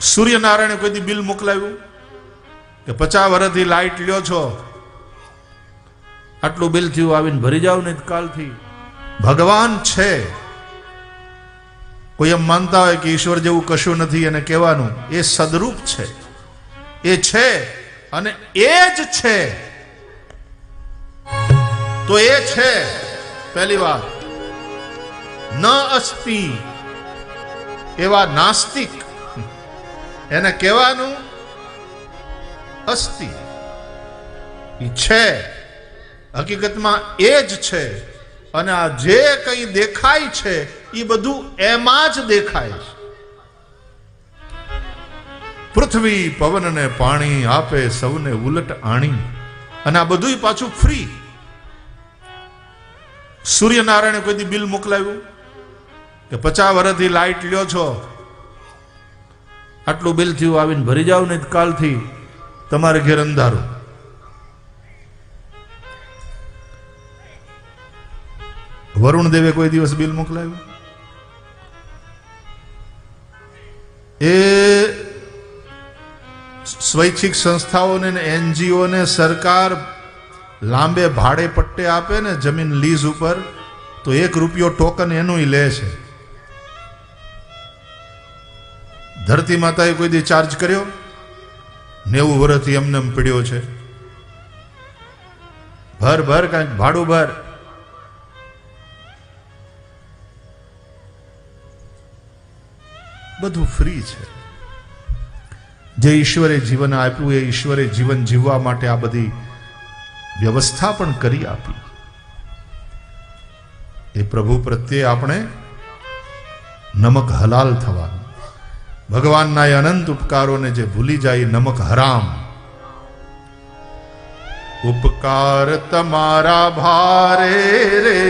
સૂર્યનારાયણે કોઈ બિલ મોકલાવ્યું? કે પચાસ વર્ષથી લાઈટ લ્યો છો. આટલું બિલ થયું, આવીને ભરી જાવ ને કાલથી. ભગવાન છે. કોઈ એમ માનતા હોય કે ઈશ્વર જેવું કશું નથી એને કહેવાનું. એ સદરૂપ છે. એ છે અને એ જ છે. તો એ છે. પહેલી વાત. ન અસ્તિ. એવા નાસ્તિક એને કહેવાનું અસ્તિ. છે. હકીકતમાં એ જ છે. અને આ જે કંઈ દેખાય છે એ બધું એમાં જ દેખાય છે. પૃથ્વી, પવન ને પાણી આપે સૌને ઉલટ આણી. અને આ બધું પાછું ફ્રી સૂર્યનારાયણે કોઈ બિલ મોકલાવ્યું? કે પચાસ વર્ષથી લાઈટ લ્યો છો. આટલું બિલ થયું, આવીને ભરી જાઓ ને કાલથી તમારે ઘેર અંધારું. વરુણ દેવે કોઈ દિવસ બિલ મોકલાવ્યું? એ સ્વૈચ્છિક સંસ્થાઓને એનજીઓને સરકાર લાંબે ભાડે પટ્ટે આપે ને જમીન લીઝ ઉપર, તો એક રૂપિયો ટોકન એનું લે છે. ધરતી માતાએ કોઈ દી ચાર્જ કર્યો? નેવું વર્ષથી એમને એમ પીડ્યો છે. ભર ભર કાંઈક ભાડું ભર. બધું ફ્રી છે. જે ઈશ્વરે જીવન આપ્યું એ ઈશ્વરે જીવન જીવવા માટે આ બધી વ્યવસ્થા પણ કરી આપી. એ પ્રભુ પ્રત્યે આપણે નમક હલાલ થવાનું. ભગવાનના એ અનંત ઉપકારોને જે ભૂલી જાય એ નમક હરામ ઉપકાર તમારા ભારે રે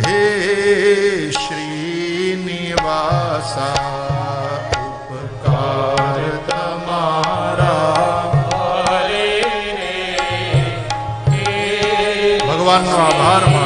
હે શ્રીનિવાસા ઉપકાર તમારા ભગવાનનો આભાર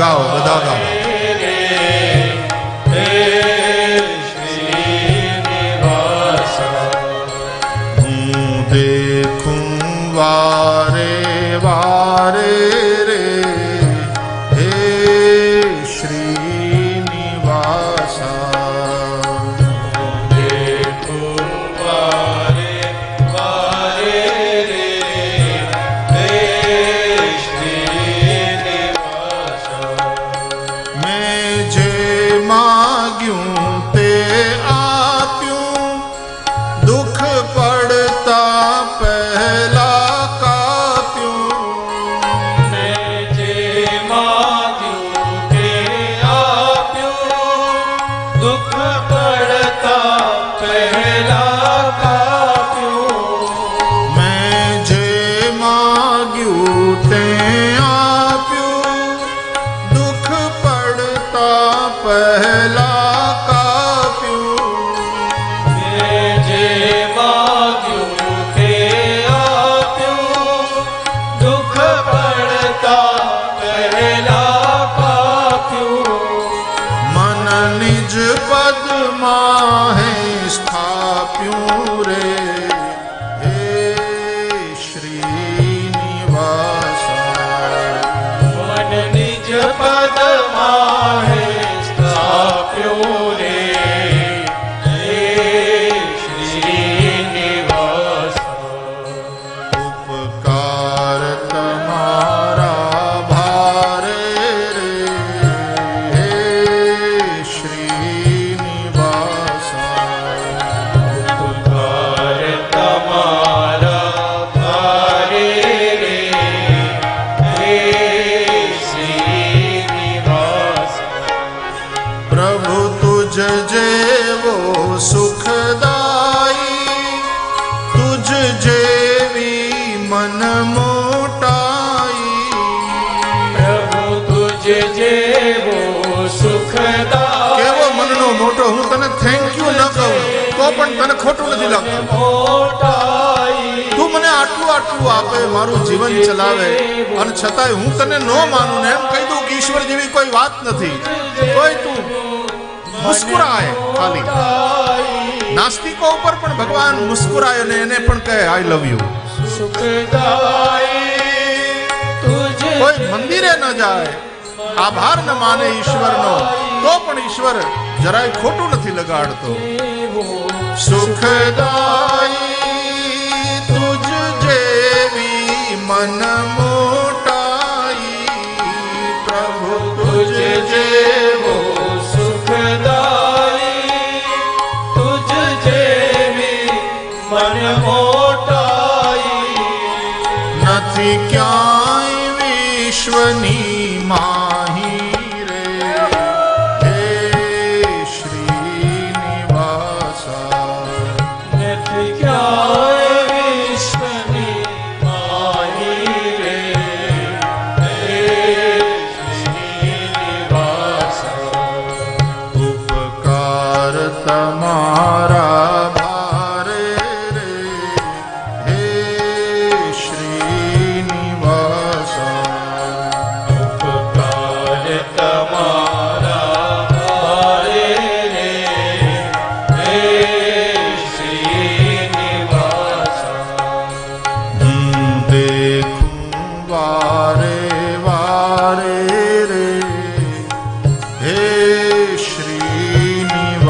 ગાઓ બધા ગાઓ पहला ખોટું નથી તું મને આટલું આટલું આપે, મારું જીવન ચલાવે. અને છતાંય હું તને ન માનું ને એમ કહી દઉં કે ઈશ્વર જેવી કોઈ વાત નથી. કોઈ તું મુસ્કુરાય ખાલી. નાસ્તિકો ઉપર પણ ભગવાન મુસ્કુરાય અને એને પણ કહે આઈ લવ યુ કોઈ મંદિરે ન જાય, આભાર ન માને ઈશ્વરનો, તો પણ ઈશ્વર જરાય ખોટું નથી લગાડતો. સુખદાઈ તુજ જેવી મન મોટાઈ પ્રભુ તુજ જેવો સુખદાઈ તુજ જેવી મન મોટાઈ નથી ક્યાંય વિશ્વની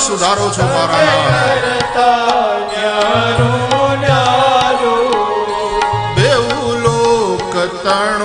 સુધારો છો મારા. બેઉ લોક તણું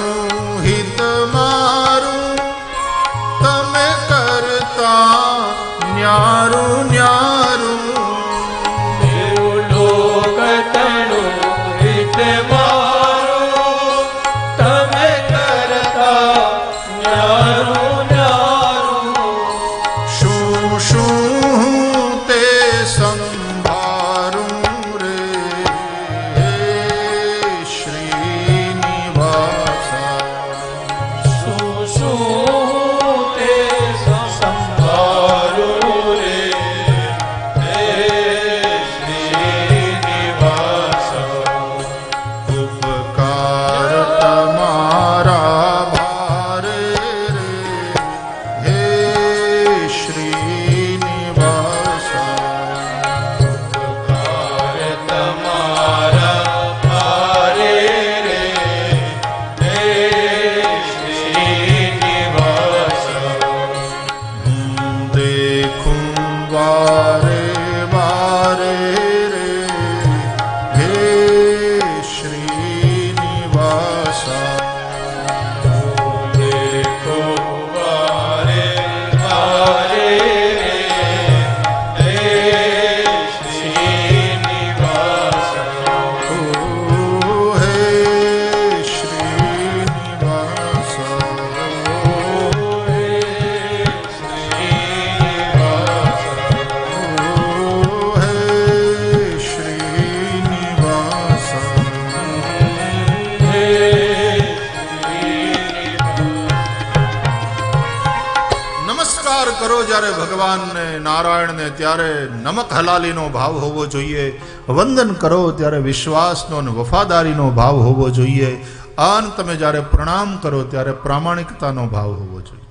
જ્યારે ભગવાનને, નારાયણને ત્યારે નમક હલાલીનો ભાવ હોવો જોઈએ, વંદન કરો ત્યારે વિશ્વાસનો અને વફાદારીનો ભાવ હોવો જોઈએ. અન તમે જ્યારે પ્રણામ કરો ત્યારે પ્રામાણિકતાનો ભાવ હોવો જોઈએ.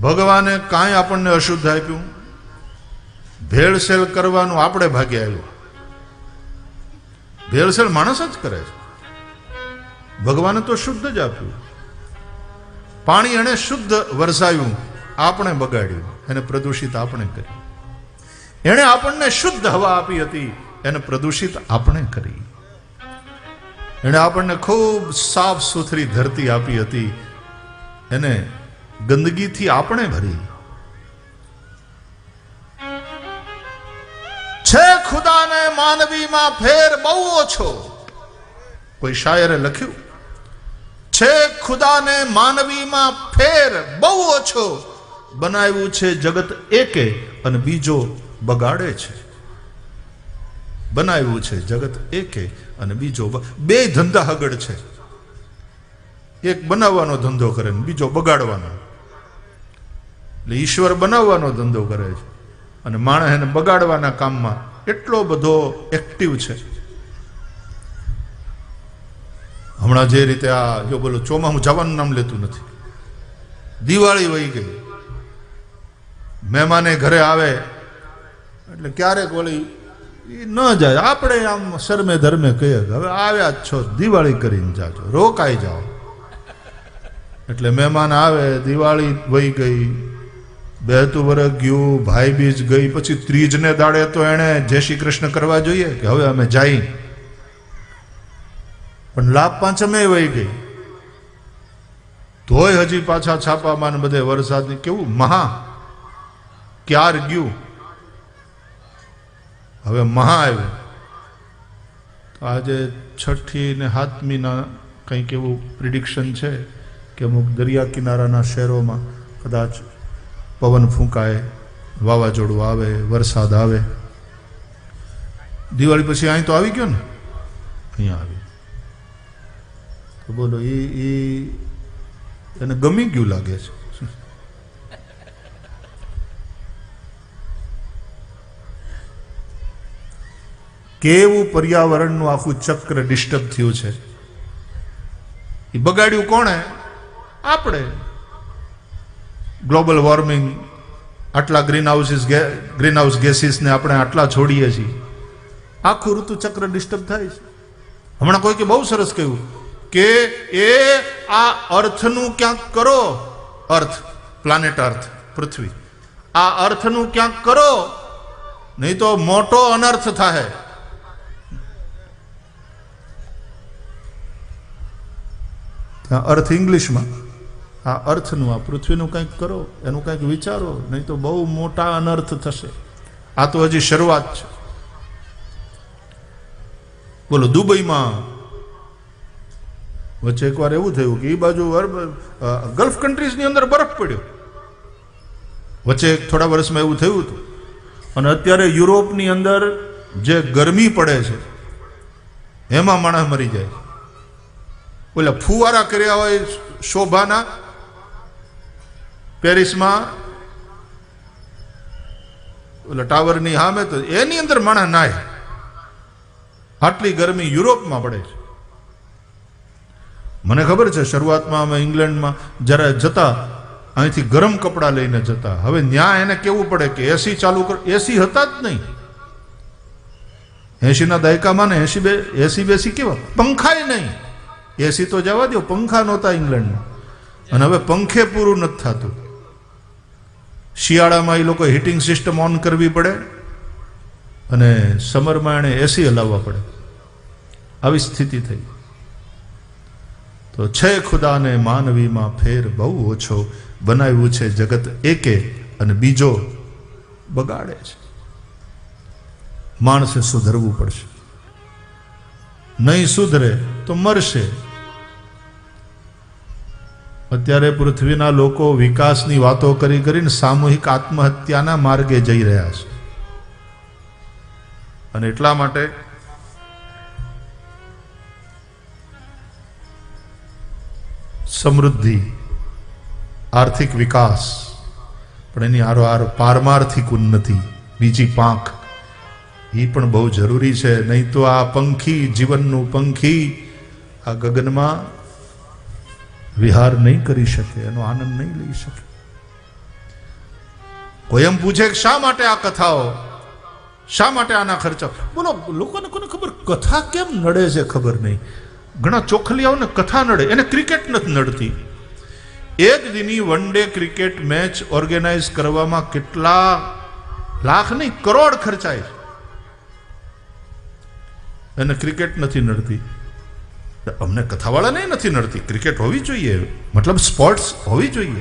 ભગવાને કાંઈ આપણને અશુદ્ધ આપ્યું? ભેળસેળ કરવાનું આપણે ભાગે આવ્યું ભેળસેળ માણસ જ કરે છે. ભગવાને તો શુદ્ધ જ આપ્યું. પાણી એણે શુદ્ધ વરસાયું આપણે બગાડ્યું, એને પ્રદૂષિત આપણે કર્યું એણે આપણને શુદ્ધ હવા આપી હતી, એને પ્રદૂષિત આપણે કરી. એણે આપણને ખૂબ સાફ સુથરી ધરતી આપી હતી, એને ગંદકીથી આપણે ભરી. છે ખુદાને માનવીમાં ફેર બહુ ઓછો. કોઈ શાયરે લખ્યું? છે ખુદાને માનવીમાં ફેર બહુ ઓછો બનાવ્યું છે જગત એકે અને બીજો બગાડે છે. બનાવ્યું છે જગત એકે અને બીજો બે ધંધા હગડ છે. એક બનાવવાનો ધંધો કરે ને બીજો બગાડવાનો. એટલે ઈશ્વર બનાવવાનો ધંધો કરે છે. અને માણસ એને બગાડવાના કામમાં એટલો બધો એક્ટિવ છે. હમણાં જે રીતે આ જો બોલો ચોમાસું જવાનું નામ લેતું નથી. દિવાળી વહી ગઈ. મહેમાને ઘરે આવે, એટલે ક્યારેક ઓલી એ ન જાય. આપણે આમ શરમે ધર્મે કહીએ કે હવે આવ્યા જ છો, દિવાળી કરીને જાજો. રોકાઈ જાઓ. એટલે મહેમાન આવે, દિવાળી વહી ગઈ. બેહતું વરસ ગયું, ભાઈ બીજ ગઈ. પછી ત્રીજને દાડે તો એણે જય શ્રી કૃષ્ણ કરવા જોઈએ કે હવે અમે જઈ. પણ લાભ પાંચમે વહી ગઈ. તોય હજી પાછા છાપામાં ને બધે વરસાદની કેવું મહા ક્યાર ગયું? હવે મહા આવ્યું. આજે છઠ્ઠી ને સાતમીના કંઈક એવું પ્રિડિક્શન છે કે અમુક દરિયા કિનારાના શહેરોમાં કદાચ પવન ફૂંકાય, વાવાઝોડું આવે, વરસાદ આવે. દિવાળી પછી અહીં તો આવી ગયો ને? અહીંયા આવી. બોલો એ એ એને ગમી ગયું લાગે છે? કેવું પર્યાવરણનું આખું ચક્ર ડિસ્ટર્બ થયું છે? એ બગાડ્યું કોણે? આપણે. ગ્લોબલ વોર્મિંગ આટલા ગ્રીન હાઉસીસ ગ્રીન હાઉસ ગેસીસને આપણે આટલા છોડીએ છીએ. આખું ઋતુ ચક્ર ડિસ્ટર્બ થાય છે. હમણાં કોઈકે બહુ સરસ કહ્યું કે એ આ અર્થનું ક્યાંક કરો? અર્થ પ્લાનેટ અર્થ પૃથ્વી. આ અર્થનું ક્યાંક કરો? નહીં તો મોટો અનર્થ થાય અર્થ ઇંગ્લિશમાં. આ અર્થનું, આ પૃથ્વીનું કંઈક કરો, એનું કંઈક વિચારો, નહીં તો બહુ મોટા અનર્થ થશે. આ તો હજી શરૂઆત છે. બોલો, દુબઈમાં વચ્ચે એકવાર એવું થયું કે એ બાજુ ગલ્ફ કન્ટ્રીઝની અંદર બરફ પડ્યો. વચ્ચે થોડા વર્ષમાં એવું થયું હતું. અને અત્યારે યુરોપની અંદર જે ગરમી પડે છે, એમાં માણસ મરી જાય ઓલા ફુવારા કર્યા હોય શોભાના, પેરિસમાં, ઓલા ટાવરની સામે તો એની અંદર માણસ નાય આટલી ગરમી યુરોપમાં પડે છે. મને ખબર છે, શરૂઆતમાં અમે ઇંગ્લેન્ડમાં જ્યારે જતા, અહીંથી ગરમ કપડાં લઈને જતા. હવે ન્યા એને કેવું પડે કે એસી ચાલુ કર એસી હતા જ નહીં. એસીના દાયકામાં ને એસી બે એસી બેસી કેવા? પંખાય નહીં. એસી તો જવા દો પંખા નહોતા ઇંગ્લેન્ડમાં. અને હવે પંખે પૂરું નથી થતું. શિયાળામાં એ લોકો હીટિંગ સિસ્ટમ ઓન કરવી પડે અને સમરમાં એણે એસી હલાવવા પડે. આવી સ્થિતિ થઈ. તો છે ખુદાને માનવીમાં ફેર બહુ ઓછો બનાવ્યું છે જગત એકે અને બીજો બગાડે છે. માણસે સુધરવું પડશે. નહીં સુધરે તો મરશે. અત્યારે પૃથ્વીના લોકો વિકાસની વાતો કરી કરીને સામૂહિક આત્મહત્યાના માર્ગે જઈ રહ્યા છે. અને એટલા માટે સમૃદ્ધિ, આર્થિક વિકાસ, પણ એની આરોહાર પારમાર્થિક ઉન્નતિ, બીજી પાંખ. એ પણ બહુ જરૂરી છે, નહીં તો આ પંખી, જીવનનું પંખી, આ ગગનમાં વિહાર નહીં કરી શકે, એનો આનંદ નહીં લઈ શકે. કોઈ એમ પૂછે શા માટે આ કથાઓ? શા માટે આના ખર્ચા? બોલો, લોકોને કોને ખબર, કથા કેમ નડે છે ખબર નહીં. ઘણા ચોખલિયાઓને કથા નડે, એને ક્રિકેટ નથી નડતી. એક દિની one day cricket match organise કરવામાં કેટલા લાખ નહીં, કરોડ ખર્ચાય. એને ક્રિકેટ નથી નડતી. અમને કથાવાળાને નથી નડતી. ક્રિકેટ હોવી જોઈએ. મતલબ સ્પોર્ટ્સ હોવી જોઈએ.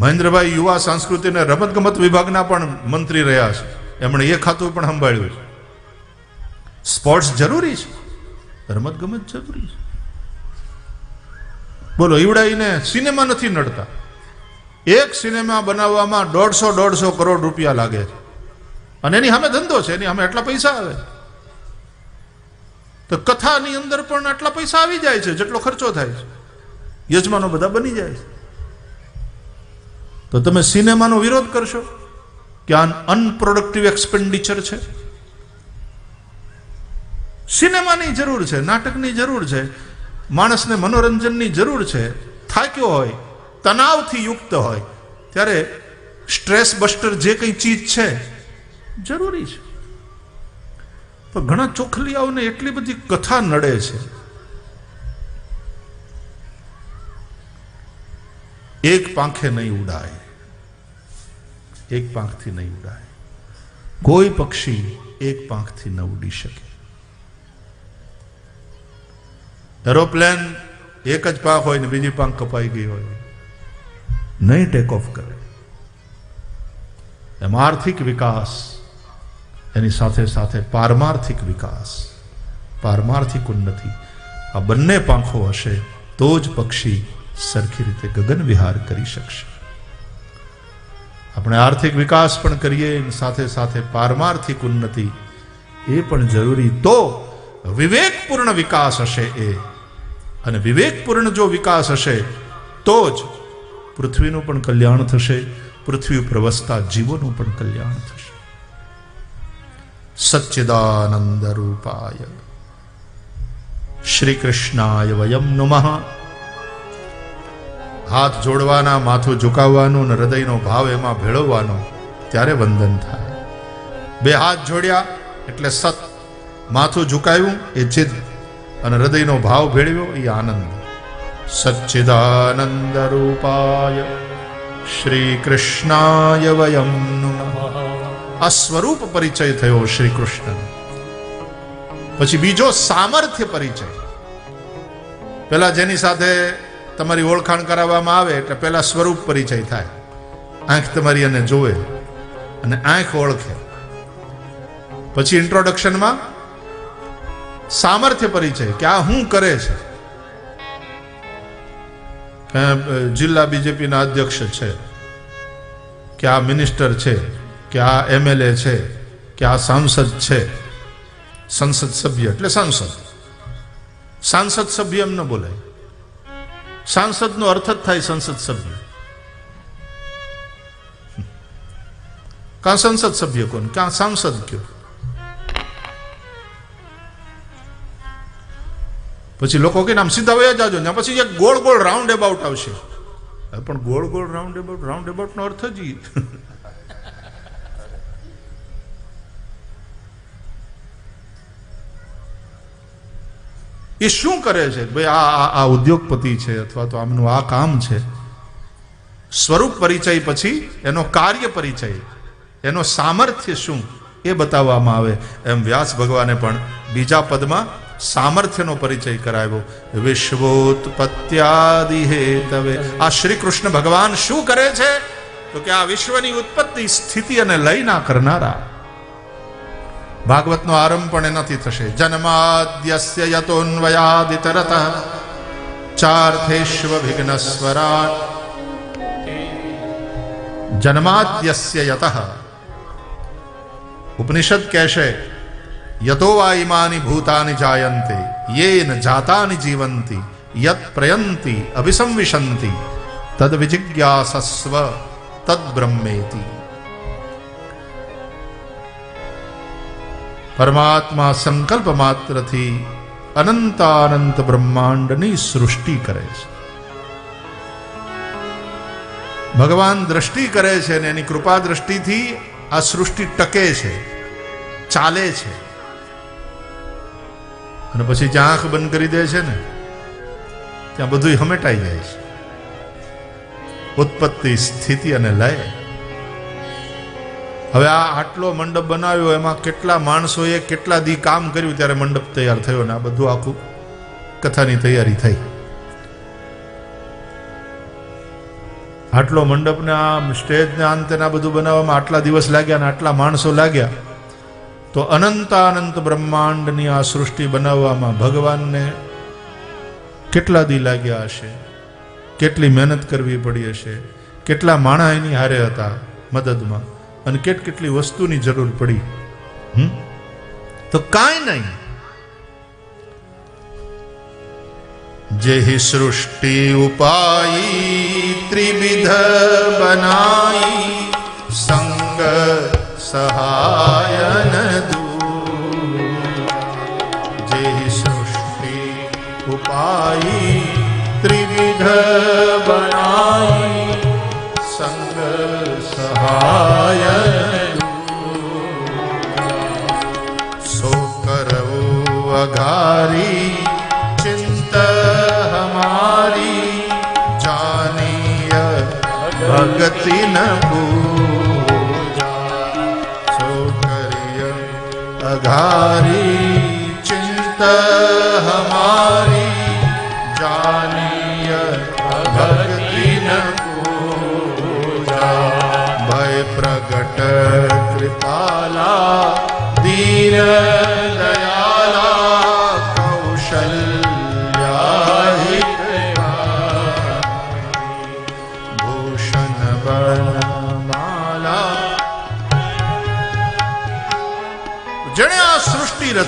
મહેન્દ્રભાઈ યુવા સંસ્કૃતિ અને રમતગમત વિભાગના પણ મંત્રી રહ્યા છે. એમણે એ ખાતું પણ સંભાળ્યું છે. સ્પોર્ટ્સ જરૂરી છે. રમત ગમત જરૂરી છે. બોલો, ઈવડાઈને સિનેમા નથી નડતા. એક સિનેમા બનાવવામાં દોઢસો દોઢસો કરોડ રૂપિયા લાગે છે. અને એની સામે ધંધો છે, એની સામે એટલા પૈસા આવે. તો કથાની અંદર પણ આટલા પૈસા આવી જાય છે, જેટલો ખર્ચો થાય છે. યજમાનો બધા બની જાય છે. તો તમે સિનેમાનો વિરોધ કરશો? કે આ અનપ્રોડક્ટિવ એક્સપેન્ડિચર છે? સિનેમાની જરૂર છે, નાટકની જરૂર છે, માણસને મનોરંજનની જરૂર છે, થાક્યો હોય, તણાવથી યુક્ત હોય, ત્યારે સ્ટ્રેસ બસ્ટર જે કંઈ ચીજ છે, જરૂરી છે. પણ ઘણા ચોખલિયાઓને એટલી બધી કથા નડે છે. એક પાંખે નહીં ઉડાય, એક પાંખથી નહીં ઉડાય. કોઈ પક્ષી એક પાંખથી ન ઉડી શકે. એરોપ્લેન એક જ પાંખ હોય ને બીજી પાંખ કપાઈ ગઈ હોય. નહીં ટેક ઓફ કરે. એમ આર્થિક વિકાસ, એની સાથે સાથે પારમાર્થિક વિકાસ. પારમાર્થિક ઉન્નતિ. આ બંને પાંખો હશે તો જ પક્ષી સરખી રીતે ગગન વિહાર કરી શકશે. આપણે આર્થિક વિકાસ પણ કરીએ, એની સાથે સાથે પારમાર્થિક ઉન્નતિ એ પણ જરૂરી તો વિવેકપૂર્ણ વિકાસ હશે એ. અને વિવેકપૂર્ણ જો વિકાસ હશે, તો જ પૃથ્વીનું પણ કલ્યાણ થશે, પૃથ્વી ઉપર વસતા જીવોનું પણ કલ્યાણ થશે. સચ્ચિદાનંદ રૂપાય. શ્રી કૃષ્ણાય વયમ નુમઃ. હાથ જોડવાના, માથું ઝુકાવવાનું અને હૃદયનો ભાવ એમાં ભેળવવાનો ત્યારે વંદન થાય. બે હાથ જોડ્યા એટલે સત. માથું ઝુકાવ્યું એ ચિદ અને હૃદયનો ભાવ ભેળવ્યો એ આનંદ. સચ્ચિદાનંદ રૂપાય શ્રી કૃષ્ણાય વયમ આ સ્વરૂપ પરિચય થયો શ્રી કૃષ્ણ પછી બીજો સામર્થ્ય પરિચય. પેલા જેની સાથે તમારી ઓળખાણ કરાવવામાં આવે એટલે પેલા સ્વરૂપ પરિચય થાય. આંખ તમારી એને જોવે અને આંખ ઓળખે. પછી ઇન્ટ્રોડક્શનમાં સામર્થ્ય પરિચય કે આ હું કરે છે? જિલ્લા બીજેપીના અધ્યક્ષ છે, કે આ મિનિસ્ટર છે, કે આ એમએલએ છે, કે આ સાંસદ છે, સંસદ સભ્ય, એટલે સાંસદ. સાંસદ સભ્ય એમ ન બોલાય. સાંસદનો અર્થ જ થાય સંસદ સભ્ય. કાં સંસદ સભ્ય કોણ? ક્યાં સાંસદ કયો? પછી લોકો કે આમ સીધા વયા જાજો ને પછી એક ગોળ ગોળ રાઉન્ડ એબાઉટ આવશે પણ ગોળ ગોળ રાઉન્ડ એબાઉટ રાઉન્ડ એબાઉટ નો અર્થ જ એ શું કરે છે? ભાઈ આ આ ઉદ્યોગપતિ છે અથવા તો આમનું આ કામ છે. સ્વરૂપ પરિચય પછી એનો કાર્ય પરિચય, એનો સામર્થ્ય શું એ બતાવવામાં આવે. એમ વ્યાસ ભગવાને પણ બીજા પદમાં સામર્થ્યનો પરિચય કરાવ્યો. વિશ્વોત્પત્યાદિ હેતવે આ શ્રી કૃષ્ણ ભગવાન શું કરે છે? તો કે આ વિશ્વની ઉત્પત્તિ સ્થિતિ અને લયના કરનારા. ભાગવતનો આરંભ પણ એનાથી થશે. જન્માદ્યસ્ય યતોન્વયાદિતરત. ચાર્થેશ્વ વિઘ્ન સ્વરાટ જન્માદ્યસ્ય યત. ઉપનિષદ કહેશે યતો વા ઇમાની ભૂતાની જાયન્તે યેન જાતાની જીવંતી યત પ્રયંતી અભિસંવિશંતી તદ વિજિજ્ઞાસસ્વ તદ બ્રહ્મેતી પરમાત્મા સંકલ્પ માત્રથી અનંતાનંત બ્રહ્માંડની સૃષ્ટિ કરે છે ભગવાન દ્રષ્ટિ કરે છે અને એની કૃપા દ્રષ્ટિથી આ સૃષ્ટિ ટકે છે ચાલે છે અને પછી જ્યાં આંખ બંધ કરી દે છે ને, ત્યાં બધું હમેટાઈ જાય છે. ઉત્પત્તિ, સ્થિતિ અને લય. હવે આ આટલો મંડપ બનાવ્યો, એમાં કેટલા માણસોએ કેટલા દી કામ કર્યું ત્યારે મંડપ તૈયાર થયો ને આ બધું આખું કથાની તૈયારી થઈ. આટલો મંડપને આમ સ્ટેજને અંતે આ બધું બનાવવામાં આટલા દિવસ લાગ્યા ને આટલા માણસો લાગ્યા. તો અનંતાનંત બ્રહ્માંડની આ સૃષ્ટિ બનાવવામાં ભગવાનને કેટલા દી લાગ્યા હશે? કેટલી મહેનત કરવી પડી હશે? કેટલા માણા એની હારે હતા મદદમાં? અને કેટ કેટલી વસ્તુની જરૂર પડી? હમ? તો કાંઈ નહીં. જેહી સૃષ્ટિ ઉપાઈ ત્રિવિધ બનાઈ, સંગ સહાયન દૂર જેહી સૃષ્ટિ ઉપાઈ ત્રિવિધ બનાઈ સંગ સહાયન સો કરવું અઘારી ચિંત હમારી જાનીય ભગતિ ન અઘારી ચિંત હમારી જાનીય ભક્તિ ન પૂજા. ભય પ્રગટ કૃપાલા દીન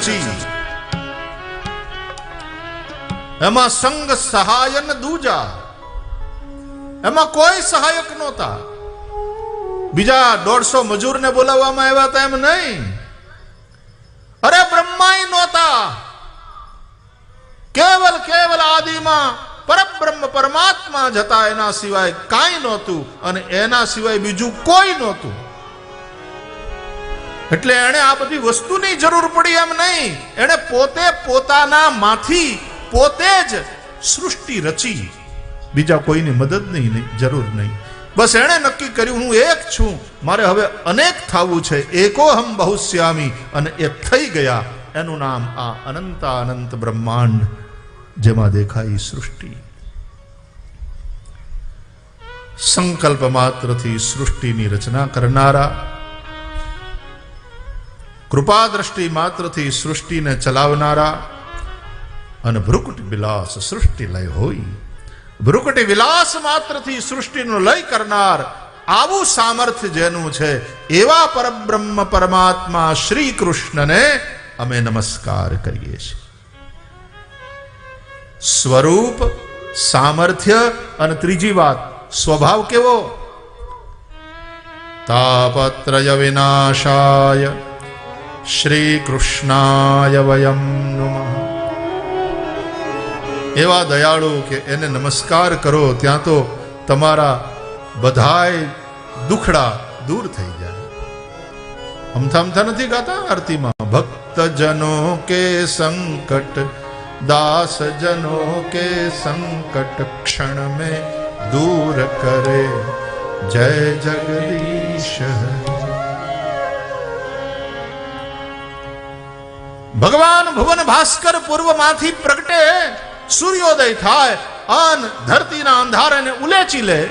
રચી એમાં સંગ સહાયન દૂજા. એમાં કોઈ સહાયક નહોતા. બીજા દોઢસો મજૂરને બોલાવવામાં આવ્યા હતા એમ નહીં. અરે બ્રહ્માય નહોતા. કેવલ કેવલ આદિમાં પરબ્રહ્મ પરમાત્મા જતા એના સિવાય કાંઈ નહોતું અને એના સિવાય બીજું કોઈ નહોતું. એટલે એને આ બધી વસ્તુની જરૂર પડી એમ નહીં. એણે પોતે પોતાના માંથી પોતે જ સૃષ્ટિ રચી. બીજા કોઈની મદદ નહીં જરૂર નહીં. બસ એણે નક્કી કર્યું, હું એક છું. મારે હવે અનેક થવું છે. એકો હમ બહુશ્યામી અને એ થઈ ગયા. એનું નામ આ અનંત અનંત બ્રહ્માંડ, જેમાં દેખાય સૃષ્ટિ. સંકલ્પ માત્રથી સૃષ્ટિની રચના કરનારા કૃપા દ્રષ્ટિ માત્રથી સૃષ્ટિને ચલાવનારા અને ભ્રુકુટ વિલાસ સૃષ્ટિ લય હોય. ભ્રુકુટ વિલાસ માત્રથી સૃષ્ટિનો લય કરનાર આવું સામર્થ્ય જેનું છે એવા પરબ્રહ્મ પરમાત્મા શ્રી કૃષ્ણને અમે નમસ્કાર કરીએ છીએ. સ્વરૂપ, સામર્થ્ય અને ત્રીજી વાત, સ્વભાવ કેવો? તાપત્રય વિનાશાય. શ્રીકૃષ્ણાય વયમ નમ. એવા દયાળુ કે એને નમસ્કાર કરો, ત્યાં તો તમારા બધાય દુખડા દૂર થઈ જાય. અમથા અમથા નથી ગાતા આરતીમાં? ભક્તજનો કે સંકટ દાસ જનો કે સંકટ ક્ષણ મે દૂર કરે. જય જગદીશ ભગવાન ભુવન ભાસ્કર પૂર્વમાંથી પ્રગટે સૂર્યોદય થાય અન ધરતીના અંધારાને ઉલેચી લે.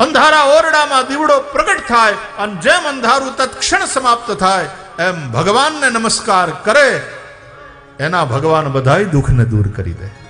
અંધારા ઓરડામાં દીવડો પ્રગટ થાય, અને જેમ અંધારું તત્ક્ષણ સમાપ્ત થાય, એમ ભગવાનને નમસ્કાર કરે. એના ભગવાન બધાય દુઃખને દૂર કરી દે.